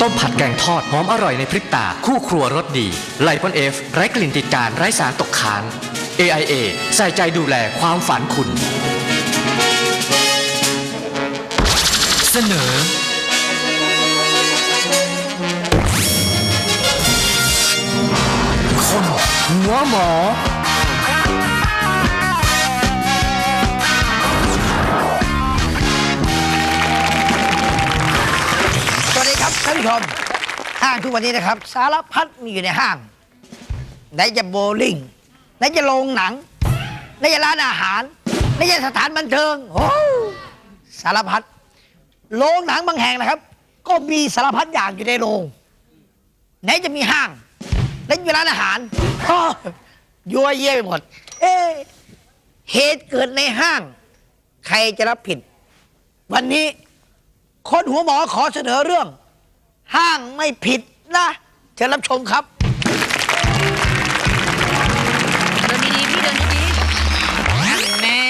ต้มผัดแกงทอดหอมอร่อยในพริบตา คู่ครัวรสดีไลปอนเอฟไร้กลิ่นติดจานไร้สารตกค้าง AIA ใส่ใจดูแลความฝันคุณ เสนอ คนหัวหมอ ท่านผู้ชมห้างทุกวันนี้นะครับ สารพัดมีอยู่ในห้าง ไหนจะโบว์ลิ่งไหนจะโรงหนังไหนจะร้านอาหารไหนจะสถานบันเทิงโอ้สารพัดโรงหนังบางแห่งนะครับ ก็มีสารพัดอย่างอยู่ในโรงไหนจะมีห้างไหนจะมีร้านอาหารโอ้ยัวเยี่ยไปหมด เอ๊เหตุเกิดในห้าง ใครจะรับผิด วันนี้คนหัวหมอขอเสนอเรื่อง ห้างไม่ผิดนะเชิญรับชมครับ เดินดีๆพี่เดินดีๆแน่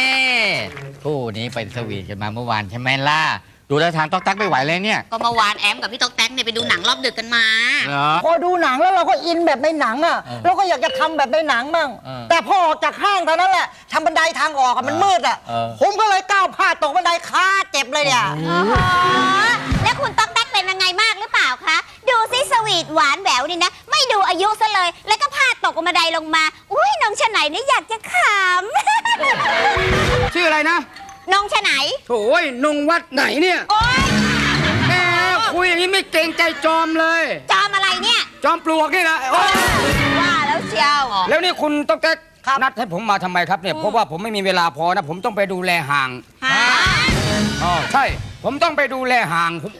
คู่นี้ไปสวีทกันมาเมื่อวานใช่ไหมล่ะ ดูแล้วทางต๊อกตักไม่ไหวเลยเนี่ย ก็เมื่อวานแอมกับพี่ต๊อกแต๊กเนี่ยไปดูหนังรอบดึกกันมา เหรอ พอดูหนังแล้วเราก็อินแบบในหนังอะเออเราก็อยากจะทำแบบในหนังบ้างเออแต่พอออกจากห้างเท่านั้นแหละทำบันไดทางออกอะมันมืดอะเออ ผมก็เลยก้าวพลาดตกบันไดขาเจ็บเลยเนี่ย อ๋อแล้วคุณต๊อกแต๊กเป็นยังไงมากหรือเป ล่าคะ ดูซิสวีทหวานแหววนี่นะ ไม่ดูอายุซะเลย แล้วก็พลาดตกบันไดลงมา อุ้ยน้องชะไหนนี่อยากจะขชื่ออะไรนะำ น้องชะไหนโถ่ยนงวัดไหนเนี่ยโอ๊ยแหมคุยอย่างนี้ไม่เกรงใจจอมเลย จอมอะไรเนี่ยจอมปลวกนี่นะโอ๊ยว่าแล้วเชียว แล้วนี่คุณต้องแก๊กนัดให้ผมมาทำไมครับเนี่ยเพราะว่าผมไม่มีเวลาพอนะ ผมต้องไปดูแลห่างฮะอ๋อใช่ ผมต้องไปดูแลห่างผม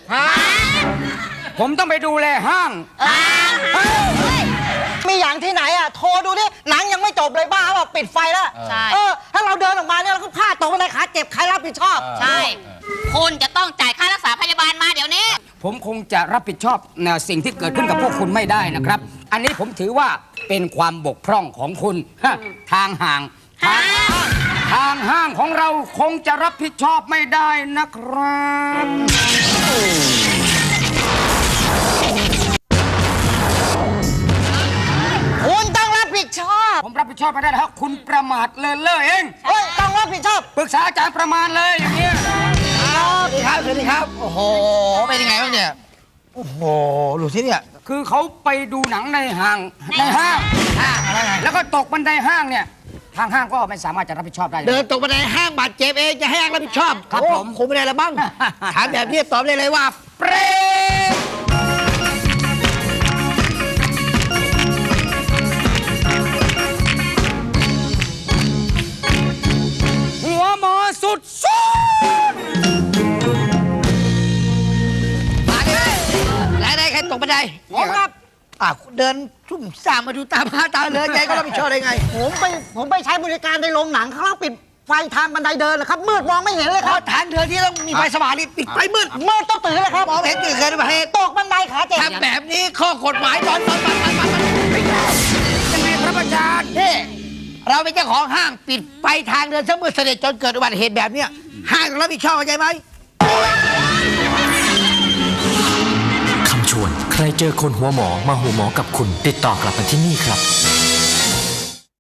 ผมต้องไปดูแลห้างอ้าวเฮ้ยมีอย่างที่ไหนอะ โทรดูดิหนังยังไม่จบเลยบ้าเปล่าปิดไฟแล้วใช่ เออ ถ้าเราเดินออกมาเนี่ยเราก็พลาดตกบันไดขาเจ็บใครรับผิดชอบ ใช่ คุณจะต้องจ่ายค่ารักษาพยาบาลมาเดี๋ยวนี้ ผมคงจะรับผิดชอบในสิ่งที่เกิดขึ้นกับพวกคุณไม่ได้นะครับ อันนี้ผมถือว่าเป็นความบกพร่องของคุณฮะทางห่างทางทางห้างของเราคงจะรับผิดชอบไม่ได้นะครับ อบไม่ได้แล้วคุณประมาทเลินเล่อเองเฮ้ยต้องรับผิดชอบปรึกษาอาจารย์ประมาณเลยอย่างเงี้ยสวัสดีครับสวัสดีครับ โอ้โห เป็นยังไงบ้างเนี่ย โอ้โหดูสิเนี่ย คือเขาไปดูหนังในห้าง ในห้างห้างอะไรไงแล้วก็ตกบันไดห้างเนี่ย ทางห้างก็ไม่สามารถจะรับผิดชอบได้ เดินตกบันไดห้างบาดเจ็บเองจะให้ห้างรับผิดชอบ ครับโอ้ผมคงไม่ได้ละบ้าง ถามแบบนี้ตอบได้เลยว่า เปร ตกบันไดผมครับ อะคุณเดินซุ่มซ่ามมาดูตามหาตาเลยใจก็รับผิดชอบได้ไง ผมไปผมไปใช้บริการในโรงหนังข้างล่างปิดไฟทางบันไดเดินนะครับ มืดมองไม่เห็นเลยเพครับราะฐานเธอที่ต้องมีไฟสว่างนี่ปิดไฟมืดมืดต้องตื่นเลยครับมองไม่เห็นตื่นเกิดอุบัติเหตุตกบันไดขาเจ็บทำแบบนี้ข้อกฎหมายตอนตอนตอนตอนตอนยังไงครับอาจารย์นี่เราเป็นเจ้าของห้างปิดไฟทางเดินซะมืดเสด็จจนเกิดอุบัติเหตุแบบเนี้ยห้างต้องรับผิดชอบเข้าใจไหม ใครเจอคนหัวหมอมาหัวหมอกับคุณ ติดต่อกลับมาที่นี่ครับ